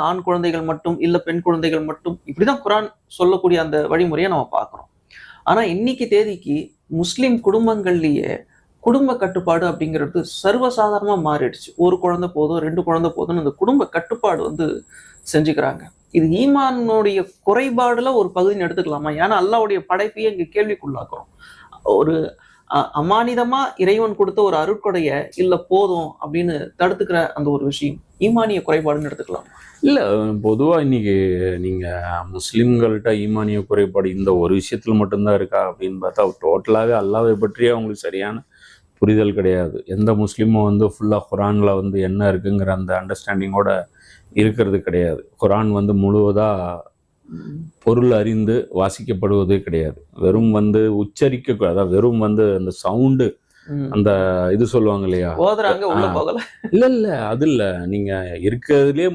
ஆண் குழந்தைகள் மட்டும் இல்ல பெண் குழந்தைகள் மட்டும் இப்படிதான் குரான் சொல்லக்கூடிய அந்த வழிமுறையை நம்ம பார்க்கிறோம் ஆனா இன்னைக்கு தேதிக்கு முஸ்லிம் குடும்பங்கள்லயே குடும்ப கட்டுப்பாடு அப்படிங்கிறது சர்வசாதாரணமா மாறிடுச்சு. ஒரு குழந்தை போதும் ரெண்டு குழந்தை போதும்னு அந்த குடும்ப கட்டுப்பாடு வந்து செஞ்சுக்கிறாங்க. இது ஈமானுடைய குறைபாடுல ஒரு பகுதின்னு எடுத்துக்கலாமா? ஏன்னா அல்லாவுடைய படைப்பையே இங்க கேள்விக்குள்ளாக்குறோம். ஒரு அமானிதமா இறைவன் கொடுத்த ஒரு அருட்கொடைய இல்ல போதும் அப்படின்னு தடுத்துக்கிற அந்த ஒரு விஷயம். ஈமானிய குறைபாடுன்னு எடுத்துக்கலாம். இல்ல பொதுவா இன்னைக்கு நீங்க முஸ்லிம்கள்ட்ட ஈமானிய குறைபாடு இந்த ஒரு விஷயத்துல மட்டும்தான் இருக்கா அப்படின்னு பார்த்தா டோட்டலாவே அல்லாவை பற்றியே அவங்களுக்கு சரியான புரிதல் கிடையாது. எந்த முஸ்லீமும் வந்து ஃபுல்லாக குரானில் வந்து என்ன இருக்குங்கிற அந்த அண்டர்ஸ்டாண்டிங்கோட இருக்கிறது கிடையாது. குரான் வந்து முழுவதாக பொருள் அறிந்து வாசிக்கப்படுவது கிடையாது. வெறும் வந்து உச்சரிக்க அதாவது வெறும் வந்து அந்த சவுண்டு. அந்த இது சொல்லுவாங்க இல்லையா? இல்ல இல்ல அது இல்ல. நீங்க இருக்கிறதுலே